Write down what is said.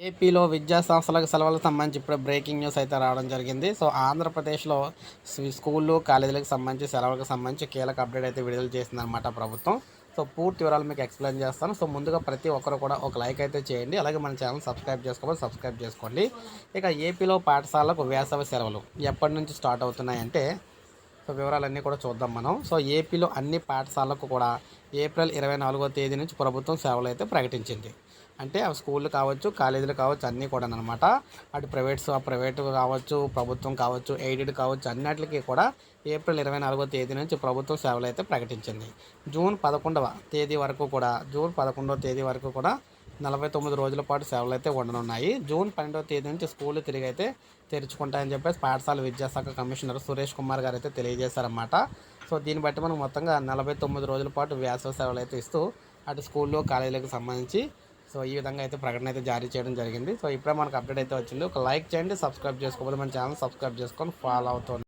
ఏపీలో విద్యా సంస్థలకు సెలవులకు సంబంధించి ఇప్పుడు బ్రేకింగ్ న్యూస్ అయితే రావడం జరిగింది. సో ఆంధ్రప్రదేశ్లో స్కూళ్ళు కాలేజీలకు సంబంధించి సెలవులకు సంబంధించి కీలక అప్డేట్ అయితే విడుదల చేసిందనమాట ప్రభుత్వం. సో పూర్తి వివరాలు మీకు ఎక్స్ప్లెయిన్ చేస్తాను. సో ముందుగా ప్రతి ఒక్కరు కూడా ఒక లైక్ అయితే చేయండి. అలాగే మన ఛానల్ సబ్స్క్రైబ్ చేసుకోవాలి సబ్స్క్రైబ్ చేసుకోండి. ఇక ఏపీలో పాఠశాలకు వేసవి సెలవులు ఎప్పటి నుంచి స్టార్ట్ అవుతున్నాయంటే సో వివరాలన్నీ కూడా చూద్దాం మనం. సో ఏపీలో అన్ని పాఠశాలకు కూడా ఏప్రిల్ ఇరవై నాలుగో తేదీ నుంచి ప్రభుత్వం సేవలు అయితే ప్రకటించింది. అంటే అవి స్కూళ్ళు కావచ్చు కాలేజీలు కావచ్చు అన్నీ కూడా అనమాట అటు ప్రైవేట్స్ ప్రైవేట్ కావచ్చు ప్రభుత్వం కావచ్చు ఎయిడెడ్ కావచ్చు అన్నిటికీ కూడా ఏప్రిల్ ఇరవై నాలుగో తేదీ నుంచి ప్రభుత్వం సేవలు అయితే ప్రకటించింది. జూన్ పదకొండవ తేదీ వరకు కూడా జూన్ పదకొండవ తేదీ వరకు కూడా నలభై తొమ్మిది రోజుల పాటు సేవలు అయితే ఉండనున్నాయి. జూన్ పన్నెండవ తేదీ నుంచి స్కూళ్ళు తిరిగి అయితే తెరుచుకుంటాయని చెప్పేసి పాఠశాల విద్యాశాఖ కమిషనర్ సురేష్ కుమార్ గారు అయితే తెలియజేశారన్నమాట. సో దీన్ని బట్టి మనం మొత్తంగా నలభై తొమ్మిది రోజుల పాటు వ్యాసవ సేవలు అయితే ఇస్తూ అటు స్కూల్లో కాలేజీలకు సంబంధించి సో ఈ విధంగా అయితే ప్రకటన అయితే జారీ చేయడం జరిగింది. సో ఇప్పుడే మనకు అప్డేట్ అయితే వచ్చింది. ఒక లైక్ చేయండి సబ్స్క్రైబ్ చేసుకోవాలి మన ఛానల్ సబ్స్క్రైబ్ చేసుకొని ఫాలో అవుతుంది